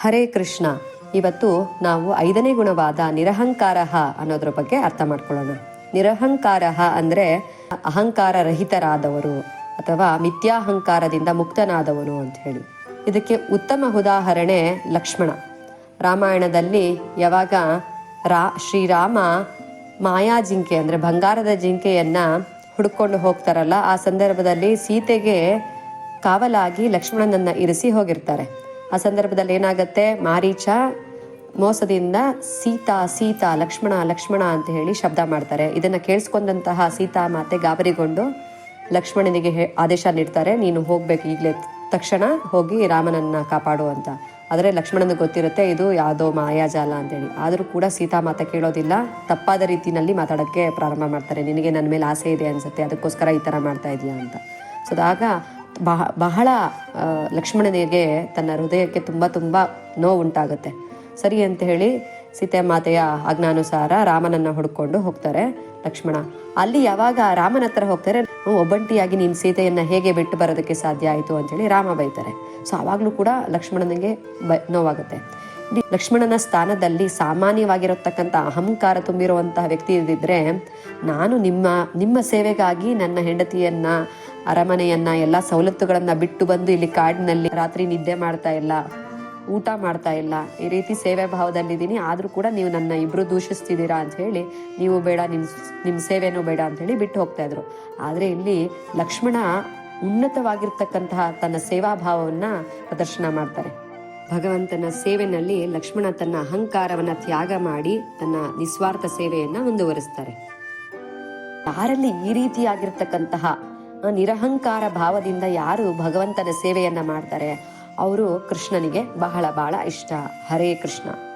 ಹರೇ ಕೃಷ್ಣ. ಇವತ್ತು ನಾವು ಐದನೇ ಗುಣವಾದ ನಿರಹಂಕಾರಹ ಅನ್ನೋದ್ರ ಬಗ್ಗೆ ಅರ್ಥ ಮಾಡ್ಕೊಳ್ಳೋಣ. ನಿರಹಂಕಾರಹ ಅಂದ್ರೆ ಅಹಂಕಾರ ರಹಿತರಾದವರು ಅಥವಾ ಮಿಥ್ಯಾಹಂಕಾರದಿಂದ ಮುಕ್ತನಾದವನು ಅಂತ ಹೇಳಿ. ಇದಕ್ಕೆ ಉತ್ತಮ ಉದಾಹರಣೆ ಲಕ್ಷ್ಮಣ. ರಾಮಾಯಣದಲ್ಲಿ ಯಾವಾಗ ರಾ, ಶ್ರೀರಾಮ ಮಾಯಾ ಜಿಂಕೆ ಅಂದ್ರೆ ಬಂಗಾರದ ಜಿಂಕೆಯನ್ನ ಹುಡ್ಕೊಂಡು ಹೋಗ್ತಾರಲ್ಲ, ಆ ಸಂದರ್ಭದಲ್ಲಿ ಸೀತೆಗೆ ಕಾವಲಾಗಿ ಲಕ್ಷ್ಮಣನನ್ನ ಇರಿಸಿ ಹೋಗಿರ್ತಾರೆ. ಆ ಸಂದರ್ಭದಲ್ಲಿ ಏನಾಗುತ್ತೆ? ಮಾರೀಚ ಮೋಸದಿಂದ ಸೀತಾ ಸೀತಾ, ಲಕ್ಷ್ಮಣ ಲಕ್ಷ್ಮಣ ಅಂತ ಹೇಳಿ ಶಬ್ದ ಮಾಡ್ತಾರೆ. ಇದನ್ನು ಕೇಳಿಸ್ಕೊಂಡಂತಹ ಸೀತಾ ಮಾತೆ ಗಾಬರಿಗೊಂಡು ಲಕ್ಷ್ಮಣನಿಗೆ ಹೇ- ಆದೇಶ ನೀಡ್ತಾರೆ, ನೀನು ಹೋಗ್ಬೇಕು ಈಗಲೇ ತಕ್ಷಣ, ಹೋಗಿ ರಾಮನನ್ನ ಕಾಪಾಡು ಅಂತ. ಆದರೆ ಲಕ್ಷ್ಮಣನಿಗೆ ಗೊತ್ತಿರುತ್ತೆ, ಇದು ಯಾವುದೋ ಮಾಯಾಜಾಲ ಅಂತೇಳಿ ಆದರೂ ಕೂಡ ಸೀತಾ ಮಾತೆ ಕೇಳೋದಿಲ್ಲ. ತಪ್ಪಾದ ರೀತಿಯಲ್ಲಿ ಮಾತಾಡೋಕ್ಕೆ ಪ್ರಾರಂಭ ಮಾಡ್ತಾರೆ. ನಿನಗೆ ನನ್ನ ಮೇಲೆ ಆಸೆ ಇದೆ ಅನ್ಸುತ್ತೆ, ಅದಕ್ಕೋಸ್ಕರ ಈ ಥರ ಮಾಡ್ತಾ ಇದೆಯಾ ಅಂತ. ಸೊ, ಆಗ ಬಹ ಬಹಳ ಲಕ್ಷ್ಮಣನಿಗೆ ತನ್ನ ಹೃದಯಕ್ಕೆ ತುಂಬ ತುಂಬ ನೋವುಂಟಾಗುತ್ತೆ. ಸರಿ ಅಂತ ಹೇಳಿ ಸೀತೆ ಮಾತೆಯ ಆಜ್ಞಾನುಸಾರ ರಾಮನನ್ನ ಹುಡ್ಕೊಂಡು ಹೋಗ್ತಾರೆ ಲಕ್ಷ್ಮಣ. ಅಲ್ಲಿ ಯಾವಾಗ ರಾಮನ ಹತ್ರ ಹೋಗ್ತಾರೆ "ಹ್ಮ್, ಒಬ್ಬಂಟಿಯಾಗಿ ನೀನು ಸೀತೆಯನ್ನ ಹೇಗೆ ಬಿಟ್ಟು ಬರೋದಕ್ಕೆ ಸಾಧ್ಯ ಆಯಿತು ಅಂತೇಳಿ ರಾಮ ಬೈತಾರೆ. ಸೊ ಆವಾಗಲೂ ಕೂಡ ಲಕ್ಷ್ಮಣನಿಗೆ ಬ ನೋವಾಗುತ್ತೆ. ಲಕ್ಷ್ಮಣನ ಸ್ಥಾನದಲ್ಲಿ ಸಾಮಾನ್ಯವಾಗಿರತಕ್ಕಂಥ ಅಹಂಕಾರ ತುಂಬಿರುವಂತಹ ವ್ಯಕ್ತಿ ಇದ್ದಿದ್ರೆ ನಾನು ನಿಮ್ಮ ನಿಮ್ಮ ಸೇವೆಗಾಗಿ ನನ್ನ ಹೆಂಡತಿಯನ್ನ ಅರಮನೆಯನ್ನ, ಎಲ್ಲ ಸವಲತ್ತುಗಳನ್ನ ಬಿಟ್ಟು ಬಂದು ಇಲ್ಲಿ ಕಾಡಿನಲ್ಲಿ ರಾತ್ರಿ ನಿದ್ದೆ ಮಾಡ್ತಾ ಇಲ್ಲ, ಊಟ ಮಾಡ್ತಾ ಇಲ್ಲ. ಈ ರೀತಿ ಸೇವೆ ಭಾವದಲ್ಲಿದ್ದೀನಿ. ಆದರೂ ಕೂಡ ನೀವು ನನ್ನ ಇಬ್ರು ದೂಷಿಸ್ತಿದ್ದೀರಾ ಅಂತ ಹೇಳಿ, ನೀವು ಬೇಡ ನಿಮ್ಮ ನಿಮ್ಮ ಸೇವೆನೂ ಬೇಡ ಅಂತ ಹೇಳಿ ಬಿಟ್ಟು ಹೋಗ್ತಾ ಇದ್ರು. ಆದರೆ ಇಲ್ಲಿ ಲಕ್ಷ್ಮಣ ಉನ್ನತವಾಗಿರ್ತಕ್ಕಂತಹ ತನ್ನ ಸೇವಾ ಭಾವವನ್ನ ಪ್ರದರ್ಶನ ಮಾಡ್ತಾರೆ. ಭಗವಂತನ ಸೇವೆನಲ್ಲಿ ಲಕ್ಷ್ಮಣ ತನ್ನ ಅಹಂಕಾರವನ್ನ ತ್ಯಾಗ ಮಾಡಿ ತನ್ನ ನಿಸ್ವಾರ್ಥ ಸೇವೆಯನ್ನು ಮುಂದುವರಿಸ್ತಾರೆ. ಯಾರಲ್ಲಿ ಈ ರೀತಿಯಾಗಿರ್ತಕ್ಕಂತಹ ನಿರಹಂಕಾರ ಭಾವದಿಂದ ಯಾರು ಭಗವಂತನ ಸೇವೆಯನ್ನ ಮಾಡ್ತಾರೆ? ಅವರು ಕೃಷ್ಣನಿಗೆ ಬಹಳ ಬಹಳ ಇಷ್ಟ. ಹರೇ ಕೃಷ್ಣ.